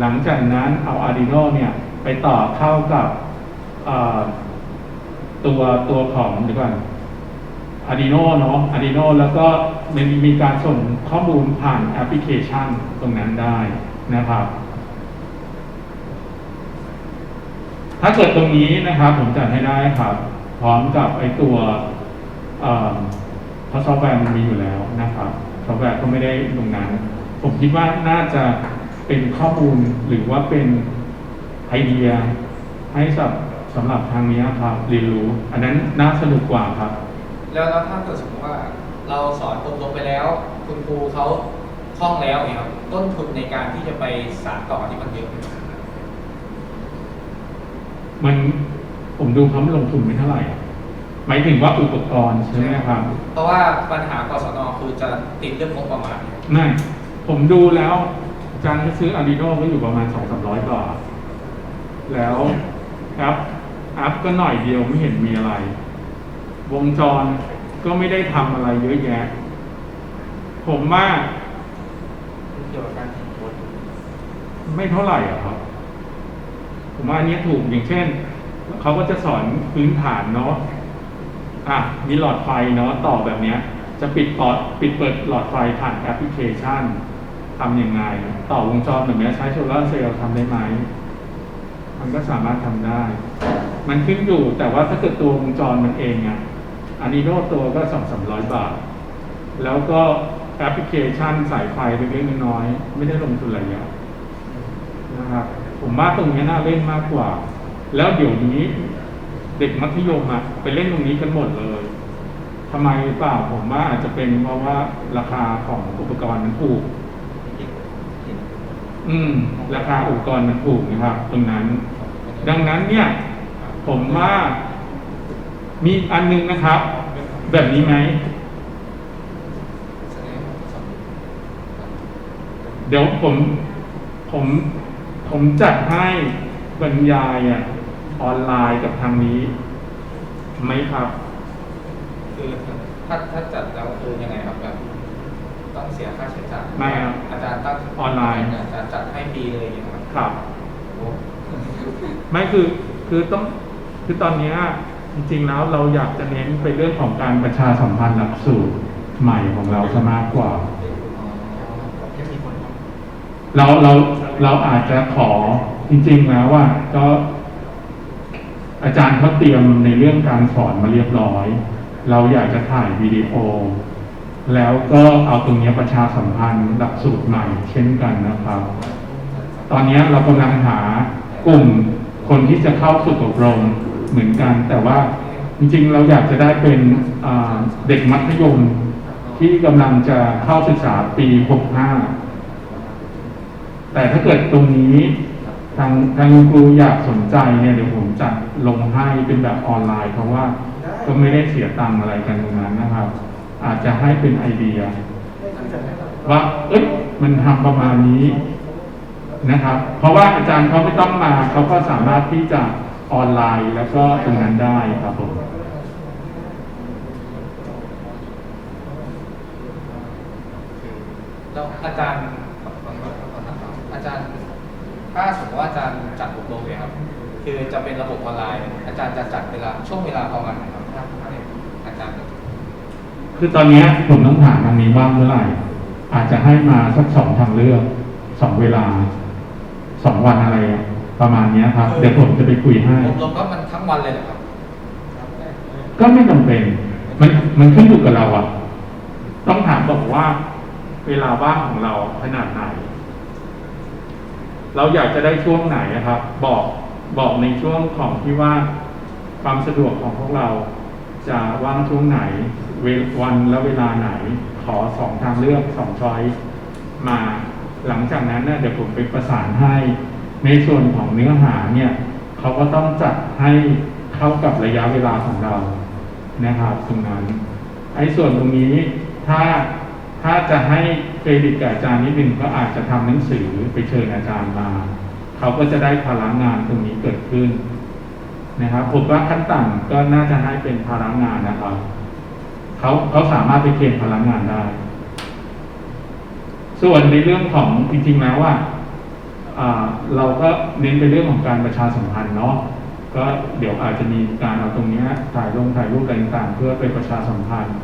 หลังจากนั้นเอา Arduino เนี่ยไปต่อเข้ากับตัวตัวของเดี๋ยวก่อน Arduino เนาะ Arduino แล้วก็มันมีการส่งข้อมูลผ่านแอปพลิเคชันตรงนั้นได้นะครับ ถ้าเกิดตรงนี้นะครับผมจัดให้ได้ครับ พร้อมกับไอตัวเพราะซอฟต์แวร์มันมีอยู่แล้วนะครับซอฟต์แวร์ก็ไม่ได้ตรงนั้น ผมคิดว่าน่าจะ เป็นข้อมูลหรือว่าเป็นไอเดียให้สำหรับสำหรับทางนี้ครับเรียนรู้ อันนั้นน่าสนุกกว่าครับ แล้วแล้วถ้าเกิดสมมติว่าเราสอนอบรมไปแล้ว คุณครูเขาคล่องแล้วเนี่ยครับต้นทุนในการที่จะไปสานต่อนี่มันเยอะไหมครับมันผมดูเขาไม่ลงทุนไม่เท่าไหร่หมายถึงว่าอุปกรณ์ใช่ไหมครับเพราะว่าปัญหากศนคือจะติดเรื่องงบประมาณเนี่ยไม่ผมดูแล้ว จารย์ก็ซื้อ Arduino ก็อยู่ประมาณสองสามร้อยบาทแล้วแอปแอปก็หน่อยเดียวไม่เห็นมีอะไร วงจรก็ไม่ได้ทำอะไรเยอะแยะ ผมว่าเกี่ยวกับการแข่งรถไม่เท่าไหร่อะครับ ผมว่าอันนี้ถูกอย่างเช่นเขาก็จะสอนพื้นฐานเนาะอะมีหลอดไฟเนาะต่อแบบเนี้ย จะปิดปอดปิดเปิดหลอดไฟผ่านแอปพลิเคชัน ทำยังไง ต่อวงจรแบบนี้ใช้โซลาร์เซลล์ทำได้ไหม มันก็สามารถทำได้ มันขึ้นอยู่แต่ว่าถ้าเกิดตัววงจรมันเองอะอันนี้โนตัวก็สองสามร้อยบาท แล้วก็แอปพลิเคชันสายไฟเล็กๆน้อยๆไม่ได้ลงทุนอะไรเยอะนะครับผมว่าตรงนี้น่าเล่นมากกว่า แล้วเดี๋ยวนี้เด็กมัธยมอะไปเล่นตรงนี้กันหมดเลยทำไมเปล่าผมว่าอาจจะเป็นเพราะว่าราคาของอุปกรณ์มันถูก อืม ราคาอุปกรณ์มันถูกนะครับ ตรงนั้น ดังนั้นเนี่ย ผมว่ามีอันนึงนะครับ แบบนี้ไหม เดี๋ยวผม ผม ผมจัดให้บรรยายอะออนไลน์กับทางนี้ไหมครับ คือถ้าถ้าจัดแล้วคือยังไงครับแบบ ต้องเสียค่าใช้จ่ายไม่ครับอาจารย์ตั้งออนไลน์ อาจารย์จัดให้ฟรีเลยอย่างเงี้ยครับครับ โอ้ไม่คือคือต้องคือตอนเนี้ยจริง ๆ แล้วเราอยากจะเน้นไปเรื่องของการประชาสัมพันธ์หลักสูตรใหม่ของเราซะมากกว่าแค่มีคนทเราเราเราอาจจะขอจริง ๆ แล้วว่าก็อาจารย์เขาเตรียมในเรื่องการสอนมาเรียบร้อย เราอยากจะถ่ายวิดีโอ แล้วก็เอาตรงนี้ประชาสัมพันธ์หลักสูตรใหม่เช่นกันนะครับ ตอนนี้เรากำลังหากลุ่มคนที่จะเข้าฝึกอบรมเหมือนกัน แต่ว่าจริงๆ เราอยากจะได้เป็นเด็กมัธยมที่กำลังจะเข้าศึกษาปี 65 แต่ถ้าเกิดตรงนี้ทางทางครูอยากสนใจเนี่ยเดี๋ยวผมจะลงให้เป็นแบบออนไลน์ เพราะว่าก็ไม่ได้เสียตังค์อะไรกันตรงนั้นนะครับ อาจจะให้เป็นไอเดีย ว่าเอ้ยมันทำประมาณนี้นะครับ เพราะว่าอาจารย์เขาไม่ต้องมาเขาก็สามารถที่จะออนไลน์แล้วก็ตรงนั้นได้ครับผมำแล้วอาจารย์ขอขอขอขอถามต่ออาจารย์ถ้าสมมติว่าอาจารย์จัดอบรมเลยครับ คือจะเป็นระบบออนไลน์ อาจารย์จะจัดเวลาช่วงเวลาประมาณไหนครับถ้าถ้าเนี่ยอาจารย์จะ คือตอนเนี้ยผมต้องถามทางนี้ว่าเมื่อไหร่ อาจจะให้มาสักสองทางเลือกสองเวลาสองวันอะไร ประมาณเนี้ยครับ เดี๋ยวผมจะไปคุยให้อบรมก็มันทั้งวันเลยเหรอครับ ก็ไม่จำเป็น มันมันขึ้นอยู่กับเราอะต้องถามบอกว่า เวลาว่างของเราขนาดไหน เราอยากจะได้ช่วงไหนอะครับ บอกบอกในช่วงของที่ว่าความสะดวกของพวกเรา จะว่างช่วงไหนววันและเวลาไหน ขอสองทางเลือกสองช้อยมาหลังจากนั้นเนี่ยเดี๋ยวผมไปประสานให้ ในส่วนของเนื้อหาเนี่ยเขาก็ต้องจัดให้เข้ากับระยะเวลาของเรานะครับตรงนั้นไอ้ส่วนตรงนี้ถ้าถ้าจะให้เครดิตกับอาจารย์นิดนึงก็อาจจะทำหนังสือไปเชิญอาจารย์มา เขาก็จะได้พลังงานตรงนี้เกิดขึ้น นะครับผมว่าขั้นต่ำก็น่าจะให้เป็นพลังงานนะครับเขาเขาสามารถไปเคนพลังงานได้ ส่วนในเรื่องของจริงๆแล้วว่าเราก็เน้นไปเรื่องของการประชาสัมพันธ์เนาะก็เดี๋ยวอาจจะมีการเอาตรงเนี้ยถ่ายลงถ่ายรูปอะไรต่างๆเพื่อไปประชาสัมพันธ์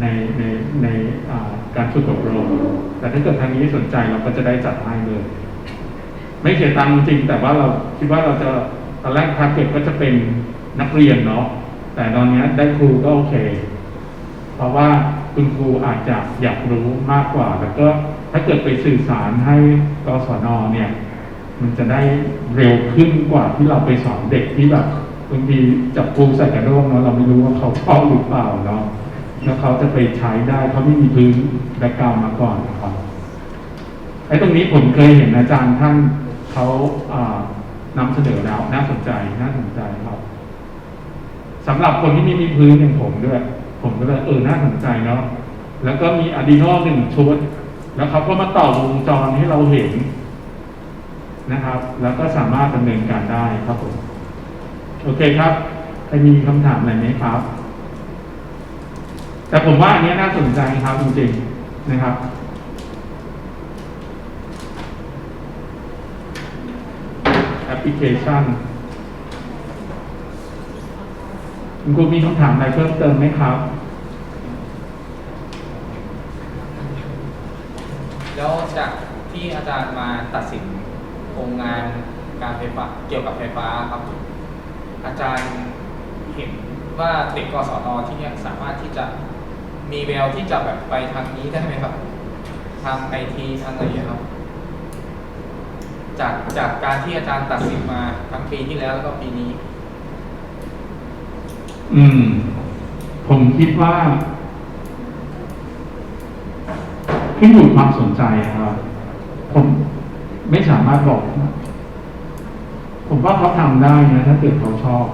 ในในในการฝึกอบรมแต่ถ้าเกิดทางนี้สนใจเราก็จะได้จัดให้เลย ไม่เสียตังค์จริงแต่ว่าเราคิดว่าเราจะ ตอนแรกทาร์เก็ตก็จะเป็นนักเรียนเนาะแต่ตอนนี้ได้ครูก็โอเค เพราะว่าคุณครูอาจจะอยากรู้มากกว่า แล้วก็ถ้าเกิดไปสื่อสารให้กศนเนี่ย มันจะได้เร็วขึ้นกว่าที่เราไปสอนเด็กที่แบบบางทีจับครูใส่กระด้งเนาะเราไม่รู้ว่าเขาชอบหรือเปล่าเนาะแล้วเขาจะไปใช้ได้เขาไม่มีพื้นแบ็กกราวมาก่อนนะครับไอ้ตรงนี้ผมเคยเห็นอาจารย์ท่านเขาอ่า นำเสนอแล้วน่าสนใจน่าสนใจครับสำหรับคนที่ไม่มีพื้นอย่างผมด้วย ผมก็เลยเออน่าสนใจเนาะแล้วก็มีอะดีโนหนึ่งชุดแล้วเขาก็มาต่อวงจรให้เราเห็นนะครับ แล้วก็สามารถดำเนินการได้ครับผมโอเคครับใครมีคำถามอะไรไหมครับ แต่ผมว่าอันนี้น่าสนใจครับจริงๆนะครับ แอปพลิเคชันคุณครูมีคำถามอะไรเพิ่มเติมไหมครับ แล้วจากที่อาจารย์มาตัดสินโครงงานการไฟฟ้าเกี่ยวกับไฟฟ้าครับ อาจารย์เห็นว่าเด็กกศนที่นี่สามารถที่จะมีแววที่จะแบบไปทางนี้ได้ไหมครับ ทางไอทีทางอะไรอย่างเงี้ยครับ จากจากการที่อาจารย์ตัดสินมาทั้งปีที่แล้วแล้วก็ปีนี้ อืม ผมคิดว่าขึ้นอยู่ความสนใจครับ ผมไม่สามารถบอกผมว่าเขาทำได้นะถ้าเกิดเขาชอบ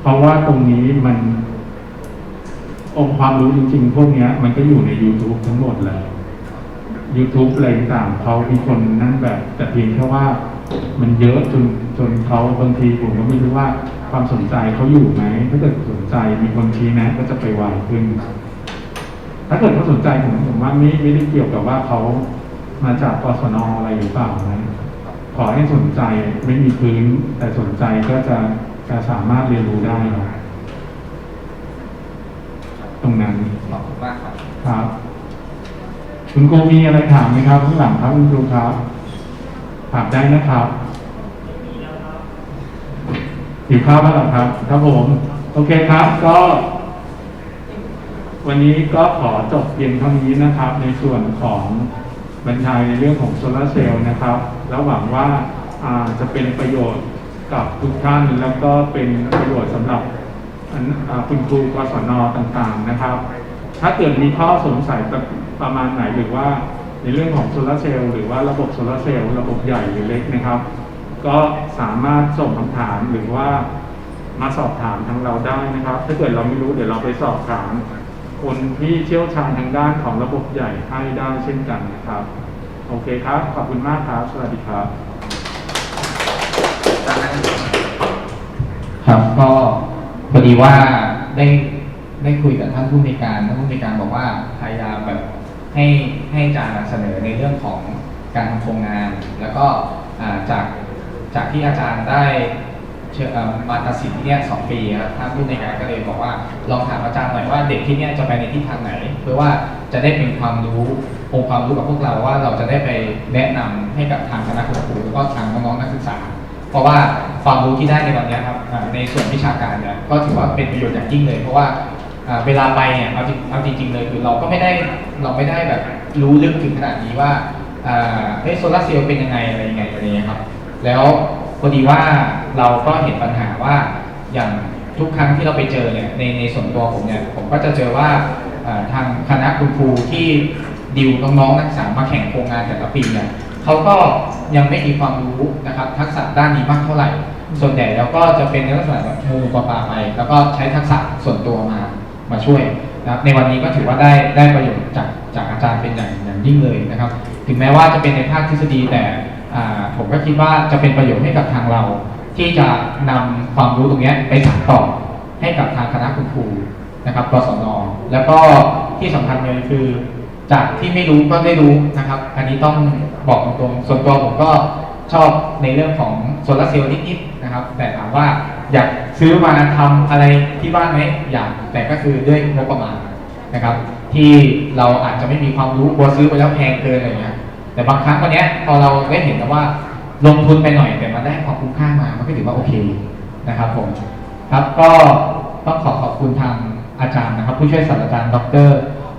เพราะว่าตรงนี้มัน องค์ความรู้จริงๆ พวกนี้มันก็อยู่ใน YouTube ทั้งหมดเลย YouTube อะไรต่างๆเขามีคนนั่นแบบแต่เพียงแค่ว่ามันเยอะจนจนเขาบางทีผมก็ไม่รู้ว่าความสนใจเขาอยู่ไหมถ้าเกิดสนใจมีคนชี้แนะก็จะไปไวขึ้น ถ้าเกิดเขาสนใจผมผมว่าไม่ไม่ได้เกี่ยวกับว่าเขามาจากกศนอะไรหรือเปล่านะขอให้สนใจไม่มีพื้น แต่สนใจก็จะจะสามารถเรียนรู้ได้ครับตรงนั้นขอบคุณมากครับครับ คุณครูมีอะไรถามไหมครับข้างหลังครับคุณครูครับถามได้นะครับหิวข้าวแล้วเหรอครับ ครับผม โอเคครับ ก็ วันนี้ก็ขอจบเพียงเท่านี้นะครับ ในส่วนของบรรยายในเรื่องของโซลาเซลล์นะครับ แล้วหวังว่าาจะเป็นประโยชน์กับทุกท่านแล้วก็เป็นประโยชน์สำหรับคุณครูกศนต่างๆนะครับ ถ้าเกิดมีข้อสงสัย ประมาณไหนหรือว่าในเรื่องของโซลาร์เซลล์หรือว่าระบบโซลาร์เซลล์ระบบใหญ่หรือเล็กนะครับ ก็สามารถส่งคำถามหรือว่ามาสอบถามทางเราได้นะครับ ถ้าเกิดเราไม่รู้เดี๋ยวเราไปสอบถาม คนที่เชี่ยวชาญทางด้านของระบบใหญ่ให้ได้เช่นกันนะครับ โอเคครับ ขอบคุณมากครับ สวัสดีครับ ครับก็พอดีว่าได้ได้คุยกับท่านผู้ในการท่านผู้ในการบอกว่าพยายามแบบ ให้ให้อาจารย์เสนอในเรื่องของการทำโครงงาน แล้วก็อ่าจากจากที่อาจารย์ได้เชิญเอ่อมาตัดสินที่เนี่ยสองปีครับท่านผู้ในวยการก็เลยบอกว่าลองถามอาจารย์หน่อยว่าเด็กที่เนี่ยจะไปในทิศทางไหน เพื่อว่าจะได้เป็นความรู้องค์ความรู้กับพวกเราว่าเราจะได้ไปแนะนำให้กับทางคณะครูแล้วก็ทางน้องๆนักศึกษา เพราะว่าความรู้ที่ได้ในวันเนี้ยครับอ่าในส่วนวิชาการเนี่ยก็ถือว่าเป็นประโยชน์อย่างยิ่งเลย เพราะว่า อ่าเวลาไปเนี่ยเอาจริงเอาจริงๆเลยคือเราก็ไม่ได้เราไม่ได้แบบรู้ลึกถึงขนาดนี้ว่าอ่าเฮ้ยโซลาร์เซลล์เป็นยังไงอะไรยังไงอะไรอย่างเงี้ยครับ แล้วพอดีว่าเราก็เห็นปัญหาว่าอย่างทุกครั้งที่เราไปเจอเนี่ยในในส่วนตัวผมเนี่ยผมก็จะเจอว่าอ่าทางคณะคุณครูที่ดิวน้องๆนักศึกษามาแข่งโครงงานแต่ละปีเนี่ยเขาก็ยังไม่มีความรู้นะครับทักษะด้านนี้มากเท่าไหร่ ส่วนใหญ่แล้วก็จะเป็นในลักษณะแบบงูปลาปลาไปแล้วก็ใช้ทักษะส่วนตัว ช่วยนะครับในวันนี้ก็ถือว่าได้ได้ประโยชน์จากจากอาจารย์เป็นอย่างอย่างยิ่งเลยนะครับ ถึงแม้ว่าจะเป็นในภาคทฤษฎีแต่ผมก็คิดว่าจะเป็นประโยชน์ให้กับทางเรา ที่จะนำความรู้ตรงนี้ไปสานต่อให้กับทางคณะคุณครูนะครับกศนแล้วก็ที่สำคัญเลยคือ จากที่ไม่รู้ก็ได้รู้นะครับ อันนี้ต้องบอกตรงๆส่วนตัวผมก็ชอบในเรื่องของโซลาร์เซลล์นิดๆนะครับ แต่ถามว่า อยากซื้อมาทำอะไรที่บ้านไหมอยากแต่ก็คือด้วยงบประมาณนะครับ ที่เราอาจจะไม่มีความรู้กลัวซื้อไปแล้วแพงเกินอะไรเงี้ยแต่บางครั้งวันเนี้ยพอเราได้เห็นแล้วว่าลงทุนไปหน่อยแต่มันได้ความคุ้มค่ามามันก็ถือว่าโอเคนะครับผมครับก็ต้องขอขอบคุณทางอาจารย์นะครับ ผู้ช่วยศาสตราจารย์ ดร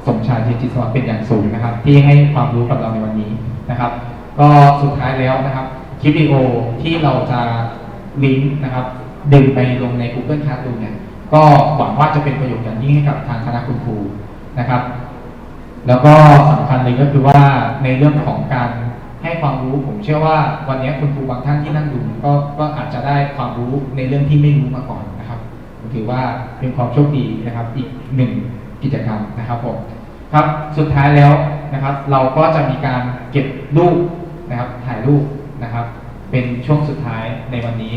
สมชายเทจิตสวัสดิ์เป็นอย่างสูงนะครับ ที่ให้ความรู้กับเราในวันนี้นะครับ ก็สุดท้ายแล้วนะครับคลิปวิดีโอที่เราจะลิงก์นะครับ ดึงไปลงใน Google Classroom เนี่ยก็หวังว่าจะเป็นประโยชน์อย่างยิ่งให้กับทางคณะคุณครูนะครับ แล้วก็สำคัญเลยก็คือว่าในเรื่องของการให้ความรู้ผมเชื่อว่าวันนี้คุณครูบางท่านที่นั่งดูก็ก็อาจจะได้ความรู้ในเรื่องที่ไม่รู้มาก่อนนะครับถือว่าเป็นความโชคดีนะครับ อีกหนึ่งกิจกรรมนะครับผมครับสุดท้ายแล้วนะครับ เราก็จะมีการเก็บรูปนะครับถ่ายรูปนะครับ เป็นช่วงสุดท้ายในวันนี้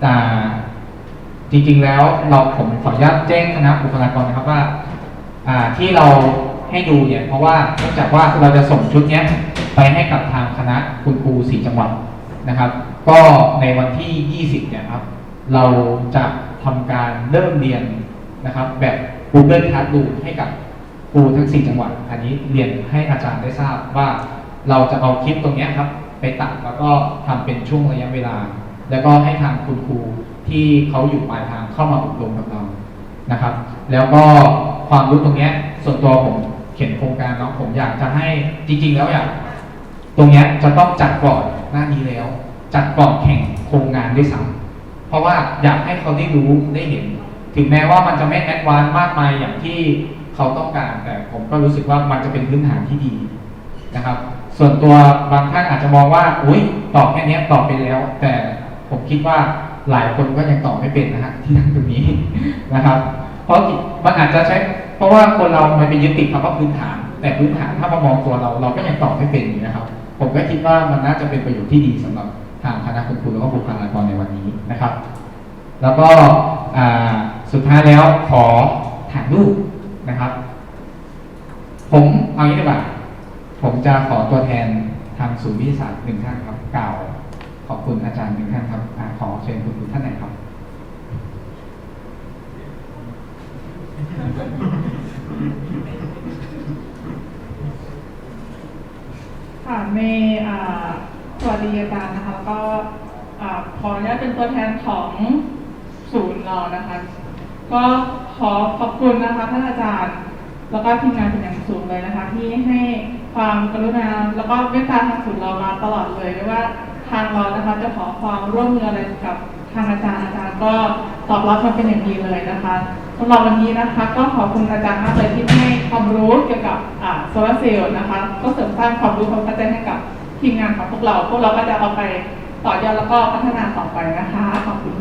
แต่ จริง ๆ แล้วเราผมขออนุญาตแจ้งคณะบุคลากรนะครับว่าอ่าที่เราให้ดูเนี่ยเพราะว่าเนื่องจากว่าเราจะส่งชุดเนี้ยไปให้กับทางคณะคุณครูสี่จังหวัดนะครับ ก็ในวันที่ 20 เนี่ยครับ เราจะทำการเริ่มเรียนนะครับ แบบ Google Classroom ให้กับครูทั้ง 4 จังหวัด อันนี้เรียนให้อาจารย์ได้ทราบว่าเราจะเอาคลิปตรงเนี้ยครับ ไปตัดแล้วก็ทำเป็นช่วงระยะเวลา แล้วก็ให้ทางคุณครู ที่เขาอยู่ปลายทางเข้ามาอบรมกับเรานะครับ แล้วก็ความรู้ตรงนี้ส่วนตัวผมเขียนโครงการเนาะผมอยากจะให้จริง ๆ แล้วอยากตรงนี้จะต้องจัดก่อนหน้านี้แล้ว จัดก่อนแข่งโครงงานด้วยซ้ำเพราะว่าอยากให้เขาได้รู้ได้เห็น ถึงแม้ว่ามันจะไม่แอดวานซ์มากมายอย่างที่เขาต้องการ แต่ผมก็รู้สึกว่ามันจะเป็นพื้นฐานที่ดีนะครับ ส่วนตัวบางท่านอาจจะมองว่าอุ้ยตอบแค่นี้ตอบไปแล้ว แต่ผมคิดว่า หลายคนก็ยังตอบไม่เป็นนะฮะที่นั่งตรงนี้นะครับ เพราะมันอาจจะใช้ เพราะว่าคนเรามันเป็นยึดติดคำว่าพื้นฐาน แต่พื้นฐานถ้ามามองตัวเราเราก็ยังตอบไม่เป็นนะครับ ผมก็คิดว่ามันน่าจะเป็นประโยชน์ที่ดีสำหรับทางคณะคุณครูแล้วก็บุคลากรในวันนี้นะครับ แล้วก็สุดท้ายแล้วขอถ่ายรูปนะครับ ผมเอางี้ดีกว่าผมจะขอตัวแทนทางศูนย์วิทยาศาสตร์หนึ่งท่านครับกล่าวขอบคุณอาจารย์หนึ่งท่านครับอขอเชิญคุณครูท่านไหนครับ ค่ะ เมย์อ่สวัสดีอาจารย์นะคะก็ขออนุญาตเป็นตัวแทนของศูนย์เรานะคะ ก็ขอขอบคุณนะคะท่านอาจารย์ แล้วก็ทีมงานเป็นอย่างสูงเลยนะคะ ที่ให้ความกรุณาแล้วก็เมตตาทางศูนย์เรามาตลอดเลยไม่ว่าทางเรานะคะจะขอความร่วมมืออะไรกับ ทางอาจารย์อาจารย์ก็ตอบรับมาเป็นอย่างดีเลยนะคะสำหรับวันนี้นะคะก็ขอบคุณอาจารย์มากเลยที่ให้ความรู้เกี่ยวกับโซลาร์เซลล์นะคะก็เสริมสร้างความรู้ความเข้าใจให้กับทีมงานของพวกเรา พวกเราก็จะเอาไปต่อยอดแล้วก็พัฒนาต่อไปนะคะขอบคุณ